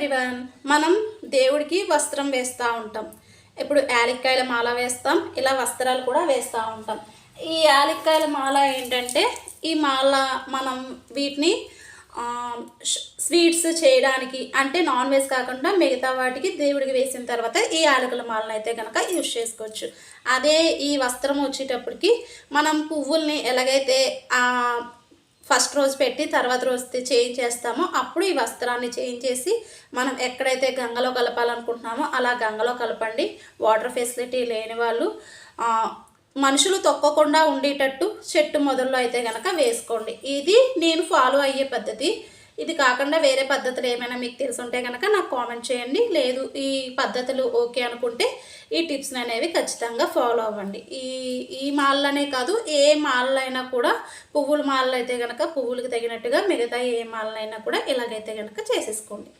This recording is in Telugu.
ఎవ్రీవన్ మనం దేవుడికి వస్త్రం వేస్తూ ఉంటాం. ఇప్పుడు యాలక్కాయల మాల వేస్తాం. ఇలా వస్త్రాలు కూడా వేస్తూ ఉంటాం. ఈ యాలక్కాయల మాల ఏంటంటే ఈ మాల మనం వీటిని స్వీట్స్ చేయడానికి అంటే నాన్ వెజ్ కాకుండా మిగతా వాటికి దేవుడికి వేసిన తర్వాత ఈ యాలకుల మాలను అయితే కనుక యూజ్ చేసుకోవచ్చు. అదే ఈ వస్త్రం వచ్చేటప్పటికి మనం పువ్వుల్ని ఎలాగైతే ఫస్ట్ రోజు పెట్టి తర్వాత రోజు చేంజ్ చేస్తామో అప్పుడు ఈ వస్త్రాన్ని చేంజ్ చేసి మనం ఎక్కడైతే గంగలో కలపాలనుకుంటున్నామో అలా గంగలో కలపండి. వాటర్ ఫెసిలిటీ లేని వాళ్ళు మనుషులు తొక్కకుండా ఉండేటట్టు చెట్టు మొదల్లో అయితే కనుక వేసుకోండి. ఇది నేను ఫాలో అయ్యే పద్ధతి. ఇది కాకుండా వేరే పద్ధతులు ఏమైనా మీకు తెలుసుంటే కనుక నాకు కామెంట్ చేయండి. లేదు ఈ పద్ధతులు ఓకే అనుకుంటే ఈ టిప్స్ అనేవి ఖచ్చితంగా ఫాలో అవ్వండి. ఈ ఈ మాలనే కాదు ఏ మాలైనా కూడా పువ్వుల మాలలు అయితే కనుక పువ్వులకు తగినట్టుగా మిగతా ఏ మాలైనా కూడా ఇలాగైతే కనుక చేసేసుకోండి.